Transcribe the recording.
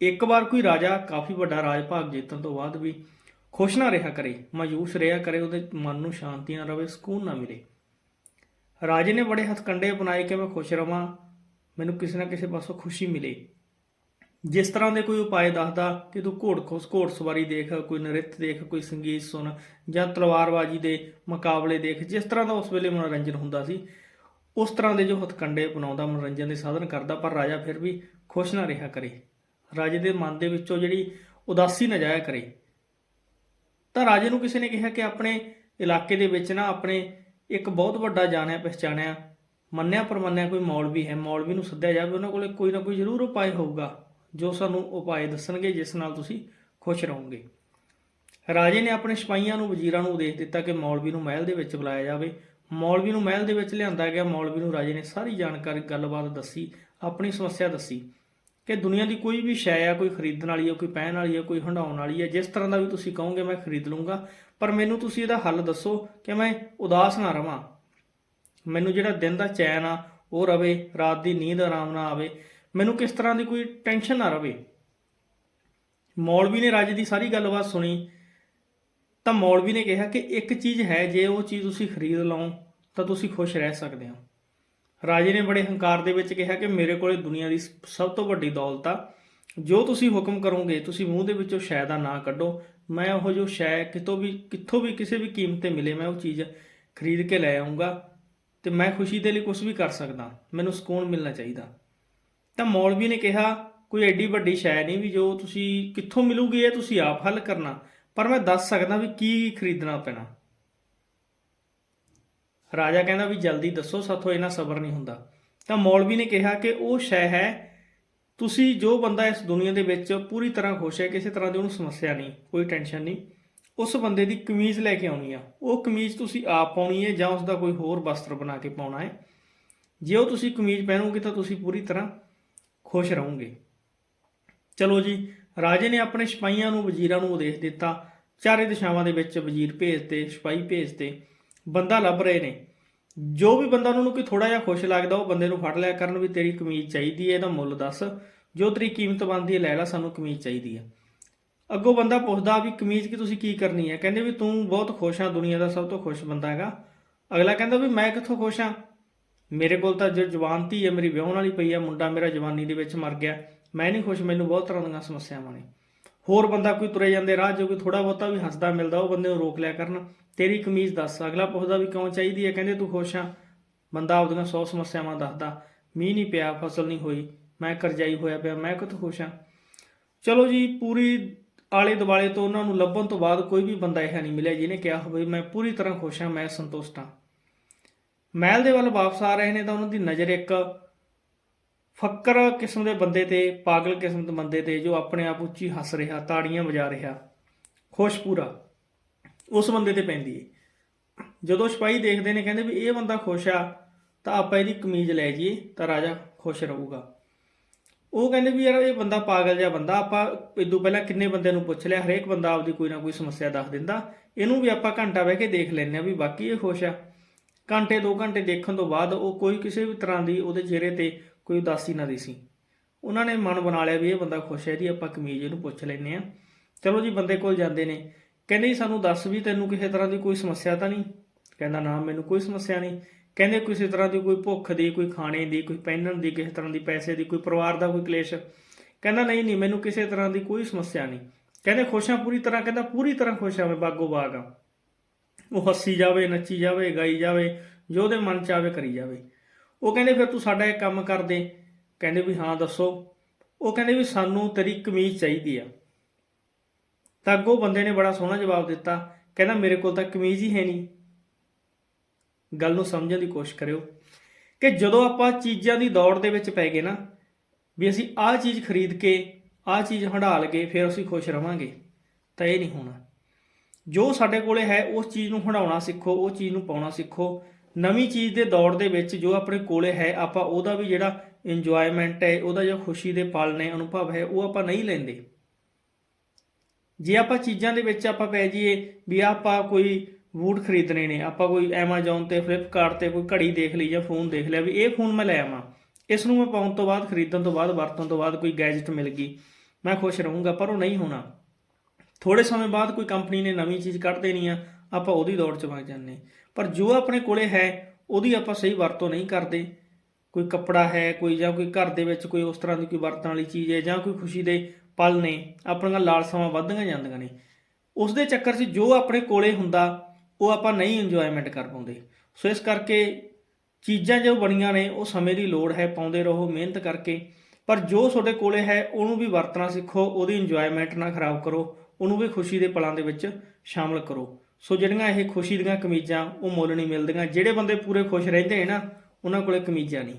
ਇੱਕ ਵਾਰ ਕੋਈ ਰਾਜਾ ਕਾਫੀ ਵੱਡਾ ਰਾਜ ਭਾਗ ਜਿੱਤਣ ਤੋਂ ਬਾਅਦ ਵੀ ਖੁਸ਼ ਨਾ ਰਿਹਾ ਕਰੇ, ਮਾਯੂਸ ਰਿਹਾ ਕਰੇ, ਉਹਦੇ ਮਨ ਨੂੰ ਸ਼ਾਂਤੀ ਨਾ ਰਵੇ, ਸਕੂਨ ਨਾ ਮਿਲੇ। ਰਾਜੇ ਨੇ ਬੜੇ ਹਥਕੰਡੇ ਅਪਣਾਏ ਕਿ ਮੈਂ ਖੁਸ਼ ਰਵਾਂ, ਮੈਨੂੰ ਕਿਸੇ ਨਾ ਕਿਸੇ ਪਾਸੋਂ ਖੁਸ਼ੀ ਮਿਲੇ। ਜਿਸ ਤਰ੍ਹਾਂ ਦੇ ਕੋਈ ਉਪਾਅ ਦੱਸਦਾ ਕਿ ਤੂੰ ਘੋੜ ਖੋਸ, ਘੋੜ ਸਵਾਰੀ ਦੇਖ, ਕੋਈ ਨ੍ਰਿਤ ਦੇਖ, ਕੋਈ ਸੰਗੀਤ ਸੁਣ ਜਾਂ ਤਲਵਾਰਬਾਜ਼ੀ ਦੇ ਮੁਕਾਬਲੇ ਦੇਖ, ਜਿਸ ਤਰ੍ਹਾਂ ਦਾ ਉਸ ਵੇਲੇ ਮਨੋਰੰਜਨ ਹੁੰਦਾ ਸੀ, ਉਸ ਤਰ੍ਹਾਂ ਦੇ ਜੋ ਹਥਕੰਡੇ ਅਪਣਾਉਂਦਾ, ਮਨੋਰੰਜਨ ਦੇ ਸਾਧਨ ਕਰਦਾ, ਪਰ ਰਾਜਾ ਫਿਰ ਵੀ ਖੁਸ਼ ਨਾ ਰਿਹਾ ਕਰੇ। ਰਾਜੇ ਦੇ ਮਨ ਦੇ ਵਿੱਚੋਂ ਜਿਹੜੀ ਉਦਾਸੀ ਨਾ ਜਾਇਆ ਕਰੇ। ਤਾਂ ਰਾਜੇ ਨੂੰ ਕਿਸੇ ਨੇ ਕਿਹਾ ਕਿ ਆਪਣੇ ਇਲਾਕੇ ਦੇ ਵਿੱਚ ਨਾ ਆਪਣੇ ਇੱਕ ਬਹੁਤ ਵੱਡਾ ਜਾਣਿਆ ਪਛਾਣਿਆ ਮੰਨਿਆ ਪਰਮੰਨਿਆ ਕੋਈ ਮੌਲਵੀ ਹੈ, ਮੌਲਵੀ ਨੂੰ ਸੱਦਿਆ ਜਾਵੇ, ਉਹਨਾਂ ਕੋਲੇ ਕੋਈ ਨਾ ਕੋਈ ਜ਼ਰੂਰ ਉਪਾਅ ਹੋਊਗਾ, ਜੋ ਸਾਨੂੰ ਉਪਾਅ ਦੱਸਣਗੇ, ਜਿਸ ਨਾਲ ਤੁਸੀਂ ਖੁਸ਼ ਰਹੋਗੇ। ਰਾਜੇ ਨੇ ਆਪਣੇ ਸਿਪਾਹੀਆਂ ਨੂੰ, ਵਜ਼ੀਰਾਂ ਨੂੰ ਉਦੇਸ਼ ਦਿੱਤਾ ਕਿ ਮੌਲਵੀ ਨੂੰ ਮਹਿਲ ਦੇ ਵਿੱਚ ਬੁਲਾਇਆ ਜਾਵੇ। ਮੌਲਵੀ ਨੂੰ ਮਹਿਲ ਦੇ ਵਿੱਚ ਲਿਆਂਦਾ ਗਿਆ, ਮੌਲਵੀ ਨੂੰ ਰਾਜੇ ਨੇ ਸਾਰੀ ਜਾਣਕਾਰੀ, ਗੱਲਬਾਤ ਦੱਸੀ, ਆਪਣੀ ਸਮੱਸਿਆ ਦੱਸੀ। ਕਿ ਦੁਨੀਆ ਦੀ ਕੋਈ ਵੀ ਸ਼ੈ ਆ, ਕੋਈ ਖਰੀਦਣ ਵਾਲੀ ਹੈ ਕੋਈ ਪਹਿਨ ਵਾਲੀ ਹੈ ਕੋਈ ਹੰਡਾਉਣ ਵਾਲੀ ਹੈ ਜਿਸ ਤਰ੍ਹਾਂ ਦਾ ਵੀ ਤੁਸੀਂ ਕਹੋਗੇ ਮੈਂ ਖਰੀਦ ਲੂੰਗਾ ਪਰ ਮੈਨੂੰ ਤੁਸੀਂ ਇਹਦਾ ਹੱਲ ਦੱਸੋ ਕਿ ਮੈਂ ਉਦਾਸ ਨਾ ਰਵਾਂ। ਮੈਨੂੰ ਜਿਹੜਾ ਦਿਨ ਦਾ ਚੈਨ ਆ, ਉਹ ਰਵੇ, ਰਾਤ ਦੀ ਨੀਂਦ ਆਰਾਮ ਨਾ ਆਵੇ, ਮੈਨੂੰ ਕਿਸ ਤਰ੍ਹਾਂ ਦੀ ਕੋਈ ਟੈਨਸ਼ਨ ਨਾ ਰਵੇ। ਮੌਲਵੀ ਨੇ ਰਾਜੇ ਦੀ ਸਾਰੀ ਗੱਲਬਾਤ ਸੁਣੀ, ਤਾਂ ਮੌਲਵੀ ਨੇ ਕਿਹਾ ਕਿ ਇੱਕ ਚੀਜ਼ ਹੈ, ਜੇ ਉਹ ਚੀਜ਼ ਤੁਸੀਂ ਖਰੀਦ ਲਓ, ਤਾਂ ਤੁਸੀਂ ਖੁਸ਼ ਰਹਿ ਸਕਦੇ ਹੋ। ਰਾਜੇ ਨੇ ਬੜੇ ਹੰਕਾਰ ਦੇ ਵਿੱਚ ਕਿਹਾ ਕਿ ਮੇਰੇ ਕੋਲੇ ਦੁਨੀਆ ਦੀ ਸਭ ਤੋਂ ਵੱਡੀ ਦੌਲਤ ਆ। ਜੋ ਤੁਸੀਂ ਹੁਕਮ ਕਰੋਗੇ, ਤੁਸੀਂ ਮੂੰਹ ਦੇ ਵਿੱਚੋਂ ਸ਼ੈ ਦਾ ਨਾਂ ਕੱਢੋ। ਮੈਂ ਉਹ ਜੋ ਸ਼ੈ ਕਿਤੋਂ ਵੀ, ਕਿੱਥੋਂ ਵੀ ਕਿਸੇ ਵੀ ਕੀਮਤ ਤੇ ਮਿਲੇ, ਮੈਂ ਉਹ ਚੀਜ਼ ਖਰੀਦ ਕੇ ਲੈ ਆਉਂਗਾ ਤੇ ਮੈਂ ਖੁਸ਼ੀ ਦੇ ਲਈ ਕੁਝ ਵੀ ਕਰ ਸਕਦਾ। ਮੈਨੂੰ ਸਕੂਨ ਮਿਲਣਾ ਚਾਹੀਦਾ। ਤਾਂ ਮੌਲਵੀ ਨੇ ਕਿਹਾ, ਕੋਈ ਐਡੀ ਵੱਡੀ ਸ਼ੈ ਨਹੀਂ ਵੀ ਜੋ ਤੁਸੀਂ ਕਿੱਥੋਂ ਮਿਲੂਗੀ, ਇਹ ਤੁਸੀਂ ਆਪ ਹੱਲ ਕਰਨਾ। ਪਰ ਮੈਂ ਦੱਸ ਸਕਦਾ ਵੀ ਕੀ ਖਰੀਦਣਾ ਪੈਣਾ। ਰਾਜਾ ਕਹਿੰਦਾ ਵੀ ਜਲਦੀ ਦੱਸੋ, ਸਾਥੋਂ ਇਹਨਾਂ ਸਬਰ ਨਹੀਂ ਹੁੰਦਾ। ਤਾਂ ਮੌਲਵੀ ਨੇ ਕਿਹਾ ਕਿ ਉਹ ਸ਼ੈ ਹੈ, ਤੁਸੀਂ ਜੋ ਬੰਦਾ ਇਸ ਦੁਨੀਆ ਦੇ ਵਿੱਚ ਪੂਰੀ ਤਰ੍ਹਾਂ ਖੁਸ਼ ਹੈ, ਕਿਸੇ ਤਰ੍ਹਾਂ ਦੀ ਉਹਨੂੰ ਸਮੱਸਿਆ ਨਹੀਂ, ਕੋਈ ਟੈਨਸ਼ਨ ਨਹੀਂ, ਉਸ ਬੰਦੇ ਦੀ ਕਮੀਜ਼ ਲੈ ਕੇ ਆਉਣੀ ਆ। ਉਹ ਕਮੀਜ਼ ਤੁਸੀਂ ਆਪ ਪਾਉਣੀ ਹੈ ਜਾਂ ਉਸ ਦਾ ਕੋਈ ਹੋਰ ਵਸਤਰ ਬਣਾ ਕੇ ਪਾਉਣਾ ਹੈ। ਜੇ ਉਹ ਤੁਸੀਂ ਕਮੀਜ਼ ਪਹਿਨੋਗੇ ਤਾਂ ਤੁਸੀਂ ਪੂਰੀ ਤਰ੍ਹਾਂ ਖੁਸ਼ ਰਹੋਗੇ। ਚਲੋ ਜੀ, ਰਾਜੇ ਨੇ ਆਪਣੇ ਸਿਪਾਹੀਆਂ ਨੂੰ, ਵਜ਼ੀਰਾਂ ਨੂੰ ਉਦੇਸ਼ ਦਿੱਤਾ। ਚਾਰੇ ਦਿਸ਼ਾਵਾਂ ਦੇ ਵਿੱਚ ਵਜ਼ੀਰ ਭੇਜਤੇ ਸਿਪਾਹੀ ਭੇਜਤੇ ਬੰਦਾ ਲੱਭ ਰਹੇ ਨੇ। ਜੋ ਵੀ ਬੰਦਾ ਉਹਨਾਂ ਨੂੰ ਕੋਈ ਥੋੜਾ ਜਿਹਾ ਖੁਸ਼ ਲੱਗਦਾ, ਉਹ ਬੰਦੇ ਨੂੰ ਫੜ ਲਿਆ ਕਰਨ ਵੀ ਤੇਰੀ ਕਮੀਜ਼ ਚਾਹੀਦੀ ਹੈ, ਇਹਦਾ ਮੁੱਲ ਦੱਸ। ਜੋ ਤੇਰੀ ਕੀਮਤ ਬਣਦੀ ਹੈ, ਲੈ ਲੈ, ਸਾਨੂੰ ਕਮੀਜ਼ ਚਾਹੀਦੀ ਹੈ। ਅੱਗੋਂ ਬੰਦਾ ਪੁੱਛਦਾ ਵੀ ਕਮੀਜ਼ ਕੀ ਤੁਸੀਂ ਕੀ ਕਰਨੀ ਹੈ? ਕਹਿੰਦੇ ਵੀ ਤੂੰ ਬਹੁਤ ਖੁਸ਼ ਆ, ਦੁਨੀਆ ਦਾ ਸਭ ਤੋਂ ਖੁਸ਼ ਬੰਦਾ ਹੈਗਾ। ਅਗਲਾ ਕਹਿੰਦਾ ਵੀ ਮੈਂ ਕਿੱਥੋਂ ਖੁਸ਼ ਆ? ਮੇਰੇ ਕੋਲ ਤਾਂ ਜੋ ਜਵਾਨ ਧੀ ਹੈ, ਮੇਰੀ ਵਿਆਹਣ ਵਾਲੀ ਪਈ ਆ, ਮੁੰਡਾ ਮੇਰਾ ਜਵਾਨੀ ਦੇ ਵਿੱਚ ਮਰ ਗਿਆ। ਮੈਂ ਨਹੀਂ ਖੁਸ਼, ਮੈਨੂੰ ਬਹੁਤ ਤਰ੍ਹਾਂ ਦੀਆਂ ਸਮੱਸਿਆਵਾਂ ਨੇ। ਹੋਰ ਬੰਦਾ ਕੋਈ ਤੁਰੇ ਜਾਂਦੇ, ਰਾਹ ਜੋ ਕੋਈ ਥੋੜਾ ਬਹੁਤਾ ਵੀ ਹੱਸਦਾ ਮਿਲਦਾ, ਉਹ ਬੰਦੇ ਨੂੰ ਰੋਕ ਲਿਆ ਕਰਨ। ਤੇਰੀ ਕਮੀਜ਼ ਦੱਸ, ਅਗਲਾ ਪੁੱਛਦਾ ਵੀ ਕਿਉਂ ਚਾਹੀਦੀ ਹੈ? ਕਹਿੰਦੇ, ਤੂੰ ਖੁਸ਼ ਆ। ਬੰਦਾ ਆਪਦੀਆਂ 100 ਸਮੱਸਿਆਵਾਂ ਦੱਸਦਾ, ਮੀਂਹ ਨਹੀਂ ਪਿਆ, ਫਸਲ ਨਹੀਂ ਹੋਈ। ਮੈਂ ਕਰਜ਼ਾਈ ਹੋਇਆ ਪਿਆ, ਮੈਂ ਕਿੱਥੋਂ ਖੁਸ਼ ਆ? ਚਲੋ ਜੀ, ਪੂਰੀ ਆਲੇ ਦੁਆਲੇ ਤੋਂ ਉਹਨਾਂ ਨੂੰ ਲੱਭਣ ਤੋਂ ਬਾਅਦ ਕੋਈ ਵੀ ਬੰਦਾ ਇਹ ਨਹੀਂ ਮਿਲਿਆ ਜਿਹਨੇ ਕਿਹਾ ਹੋਵੇ, ਮੈਂ ਪੂਰੀ ਤਰ੍ਹਾਂ ਖੁਸ਼ ਹਾਂ ਮੈਂ ਸੰਤੁਸ਼ਟ ਹਾਂ ਮਹਿਲ ਦੇ ਵੱਲ ਵਾਪਸ ਆ ਰਹੇ ਨੇ ਤਾਂ ਉਹਨਾਂ ਦੀ ਨਜ਼ਰ ਇੱਕ ਫੱਕਰ ਕਿਸਮ ਦੇ ਬੰਦੇ ਤੇ, ਪਾਗਲ ਕਿਸਮ ਦੇ ਬੰਦੇ ਤੇ ਜੋ ਆਪਣੇ ਆਪ ਉੱਚੀ ਹੱਸ ਰਿਹਾ, ਤਾੜੀਆਂ ਵਜਾ ਰਿਹਾ, ਖੁਸ਼ ਪੂਰਾ, ਉਸ ਬੰਦੇ ਤੇ ਪੈਂਦੀ ਏ। ਜਦੋਂ ਸਿਪਾਹੀ ਦੇਖਦੇ ਨੇ, ਕਹਿੰਦੇ ਵੀ ਇਹ ਬੰਦਾ ਖੁਸ਼ ਆ, ਤਾਂ ਆਪਾਂ ਇਹਦੀ ਕਮੀਜ਼ ਲੈ ਜਾਈਏ, ਤਾਂ ਰਾਜਾ ਖੁਸ਼ ਰਹੂਗਾ। ਉਹ ਕਹਿੰਦੇ ਵੀ ਯਾਰ ਇਹ ਬੰਦਾ ਪਾਗਲ ਜਿਹਾ ਬੰਦਾ, ਆਪਾਂ ਇਦੋਂ ਪਹਿਲਾਂ ਕਿੰਨੇ ਬੰਦਿਆਂ ਨੂੰ ਪੁੱਛ ਲਿਆ, ਹਰੇਕ ਬੰਦਾ ਆਪਦੀ ਕੋਈ ਨਾ ਕੋਈ ਸਮੱਸਿਆ ਦੱਸ ਦਿੰਦਾ। ਇਹਨੂੰ ਵੀ ਆਪਾਂ ਘੰਟਾ ਬਹਿ ਕੇ ਦੇਖ ਲੈਂਦੇ ਆ ਵੀ ਬਾਕੀ ਇਹ ਖੁਸ਼ ਆ। ਘੰਟੇ 2 ਘੰਟੇ ਦੇਖਣ ਤੋਂ ਬਾਅਦ ਉਹ ਕੋਈ ਕਿਸੇ ਵੀ ਤਰ੍ਹਾਂ ਦੀ ਉਹਦੇ ਚਿਹਰੇ ਤੇ ਕੋਈ ਉਦਾਸੀ ਨਾ ਦਿਸੀ ਉਹਨਾਂ ਨੇ ਮਨ ਬਣਾ ਲਿਆ ਵੀ ਇਹ ਬੰਦਾ ਖੁਸ਼ ਹੈ ਜੀ, ਆਪਾਂ ਕਮੀਜ਼ ਇਹਨੂੰ ਪੁੱਛ ਲੈਂਦੇ ਆ ਚਲੋ ਜੀ, ਬੰਦੇ ਕੋਲ ਜਾਂਦੇ ਨੇ। ਕਹਿੰਦੇ ਜੀ, ਸਾਨੂੰ ਦੱਸ ਵੀ ਤੈਨੂੰ ਕਿਸੇ ਤਰ੍ਹਾਂ ਦੀ ਕੋਈ ਸਮੱਸਿਆ ਤਾਂ ਨਹੀਂ? ਕਹਿੰਦਾ, ਨਾ, ਮੈਨੂੰ ਕੋਈ ਸਮੱਸਿਆ ਨਹੀਂ। ਕਹਿੰਦੇ, ਕਿਸੇ ਤਰ੍ਹਾਂ ਦੀ ਕੋਈ ਭੁੱਖ ਦੀ, ਕੋਈ ਖਾਣੇ ਦੀ, ਕੋਈ ਪਹਿਨਣ ਦੀ, ਕਿਸੇ ਤਰ੍ਹਾਂ ਦੀ ਪੈਸੇ ਦੀ, ਕੋਈ ਪਰਿਵਾਰ ਦਾ ਕੋਈ ਕਲੇਸ਼? ਕਹਿੰਦਾ, ਨਹੀਂ ਨਹੀਂ, ਮੈਨੂੰ ਕਿਸੇ ਤਰ੍ਹਾਂ ਦੀ ਕੋਈ ਸਮੱਸਿਆ ਨਹੀਂ। ਕਹਿੰਦੇ, ਖੁਸ਼ ਹਾਂ ਪੂਰੀ ਤਰ੍ਹਾਂ? ਕਹਿੰਦਾ, ਪੂਰੀ ਤਰ੍ਹਾਂ ਖੁਸ਼ ਹਾਂ ਮੈਂ, ਬਾਗੋ ਬਾਗ ਆ ਉਹ ਹੱਸੀ ਜਾਵੇ, ਨੱਚੀ ਜਾਵੇ, ਗਾਈ ਜਾਵੇ, ਜੋ ਉਹਦੇ ਮਨ ਚ ਆਵੇ ਕਰੀ ਜਾਵੇ। ਉਹ ਕਹਿੰਦੇ ਫਿਰ ਤੂੰ ਸਾਡਾ ਇਹ ਕੰਮ ਕਰ ਦੇ। ਕਹਿੰਦੇ ਵੀ ਹਾਂ, ਦੱਸੋ। ਉਹ ਕਹਿੰਦੇ ਵੀ ਸਾਨੂੰ ਤੇਰੀ ਕਮੀਜ਼ ਚਾਹੀਦੀ ਆ। ਤਾਂ ਅੱਗੋਂ ਬੰਦੇ ਨੇ ਬੜਾ ਸੋਹਣਾ ਜਵਾਬ ਦਿੱਤਾ। ਕਹਿੰਦਾ, ਮੇਰੇ ਕੋਲ ਤਾਂ ਕਮੀਜ਼ ਹੀ ਹੈ ਨਹੀਂ। ਗੱਲ ਨੂੰ ਸਮਝਣ ਦੀ ਕੋਸ਼ਿਸ਼ ਕਰਿਓ ਕਿ ਜਦੋਂ ਆਪਾਂ ਚੀਜ਼ਾਂ ਦੀ ਦੌੜ ਦੇ ਵਿੱਚ ਪੈ ਗਏ ਨਾ, ਵੀ ਅਸੀਂ ਆਹ ਚੀਜ਼ ਖਰੀਦ ਕੇ, ਆਹ ਚੀਜ਼ ਹੰਢਾ ਲਗੇ ਫਿਰ ਅਸੀਂ ਖੁਸ਼ ਰਵਾਂਗੇ। ਤਾਂ ਇਹ ਨਹੀਂ ਹੋਣਾ। ਜੋ ਸਾਡੇ ਕੋਲੇ ਹੈ, ਉਸ ਚੀਜ਼ ਨੂੰ ਹੰਡਾਉਣਾ ਸਿੱਖੋ, ਉਹ ਚੀਜ਼ ਨੂੰ ਪਾਉਣਾ ਸਿੱਖੋ। ਨਵੀਂ ਚੀਜ਼ ਦੇ ਦੌੜ ਦੇ ਵਿੱਚ ਜੋ ਆਪਣੇ ਕੋਲੇ ਹੈ, ਆਪਾਂ ਉਹਦਾ ਵੀ ਜਿਹੜਾ ਇੰਜੋਇਮੈਂਟ ਹੈ, ਉਹਦਾ ਜੋ ਖੁਸ਼ੀ ਦੇ ਪਲ ਨੇ, ਅਨੁਭਵ ਹੈ, ਉਹ ਆਪਾਂ ਨਹੀਂ ਲੈਂਦੇ। ਜੇ ਆਪਾਂ ਚੀਜ਼ਾਂ ਦੇ ਵਿੱਚ ਆਪਾਂ ਪੈ ਜਾਈਏ ਵੀ ਆਪਾਂ ਕੋਈ ਬੂਟ ਖਰੀਦਣੇ ਨੇ, ਆਪਾਂ ਕੋਈ Amazon ਤੇ, Flipkart ਤੇ ਕੋਈ ਘੜੀ ਦੇਖ ਲਈ ਜਾਂ ਫੋਨ ਦੇਖ ਲਿਆ ਵੀ ਇਹ ਫੋਨ ਮੈਂ ਲੈ ਆਵਾਂ। ਇਸ ਨੂੰ ਮੈਂ ਪਾਉਣ ਤੋਂ ਬਾਅਦ, ਖਰੀਦਣ ਤੋਂ ਬਾਅਦ, ਵਰਤਣ ਤੋਂ ਬਾਅਦ ਕੋਈ ਗੈਜਟ ਮਿਲ ਗਈ, ਮੈਂ ਖੁਸ਼ ਰਹੂੰਗਾ, ਪਰ ਉਹ ਨਹੀਂ ਹੋਣਾ। ਥੋੜੇ ਸਮੇਂ ਬਾਅਦ ਕੋਈ ਕੰਪਨੀ ਨੇ ਨਵੀਂ ਚੀਜ਼ ਕੱਢ ਦੇਣੀ ਆ, ਆਪਾਂ ਉਹਦੀ ਦੌੜ 'ਚ ਵਗ ਜਾਂਦੇ। ਪਰ ਜੋ ਆਪਣੇ ਕੋਲੇ ਹੈ, ਉਹਦੀ ਆਪਾਂ ਸਹੀ ਵਰਤੋਂ ਨਹੀਂ ਕਰਦੇ। ਕੋਈ ਕੱਪੜਾ ਹੈ, ਕੋਈ ਜਾਂ ਕੋਈ ਘਰ ਦੇ ਵਿੱਚ ਕੋਈ ਉਸ ਤਰ੍ਹਾਂ ਦੀ ਕੋਈ ਵਰਤਣ ਵਾਲੀ ਚੀਜ਼ ਹੈ ਜਾਂ ਕੋਈ ਖੁਸ਼ੀ ਦੇ ਪਲ ਨੇ, ਆਪਣੀਆਂ ਲਾਲਸਾਵਾਂ ਵੱਧਦੀਆਂ ਜਾਂਦੀਆਂ ਨੇ। ਉਸ ਦੇ ਚੱਕਰ 'ਚ ਜੋ ਆਪਣੇ ਕੋਲੇ ਹੁੰਦਾ, ਉਹ ਆਪਾਂ ਨਹੀਂ ਇੰਜੋਇਮੈਂਟ ਕਰ ਪਾਉਂਦੇ। ਸੋ ਇਸ ਕਰਕੇ ਚੀਜ਼ਾਂ ਜੋ ਬਣੀਆਂ ਨੇ, ਉਹ ਸਮੇਂ ਦੀ ਲੋੜ ਹੈ, ਪਾਉਂਦੇ ਰਹੋ, ਮਿਹਨਤ ਕਰਕੇ। ਪਰ ਜੋ ਤੁਹਾਡੇ ਕੋਲੇ ਹੈ, ਉਹਨੂੰ ਵੀ ਵਰਤਣਾ ਸਿੱਖੋ, ਉਹਦੀ ਇੰਜੋਇਮੈਂਟ ਨਾ ਖਰਾਬ ਕਰੋ, ਉਹਨੂੰ ਵੀ ਖੁਸ਼ੀ ਦੇ ਪਲਾਂ ਦੇ ਵਿੱਚ ਸ਼ਾਮਲ ਕਰੋ। ਸੋ ਜਿਹੜੀਆਂ ਇਹ ਖੁਸ਼ੀ ਦੀਆਂ ਕਮੀਜ਼ਾਂ ਉਹ ਮੁੱਲ ਨਹੀਂ ਮਿਲਦੀਆਂ। ਜਿਹੜੇ ਬੰਦੇ ਪੂਰੇ ਖੁਸ਼ ਰਹਿੰਦੇ ਨੇ ਨਾ, ਉਹਨਾਂ ਕੋਲੇ ਕਮੀਜ਼ਾਂ ਨਹੀਂ।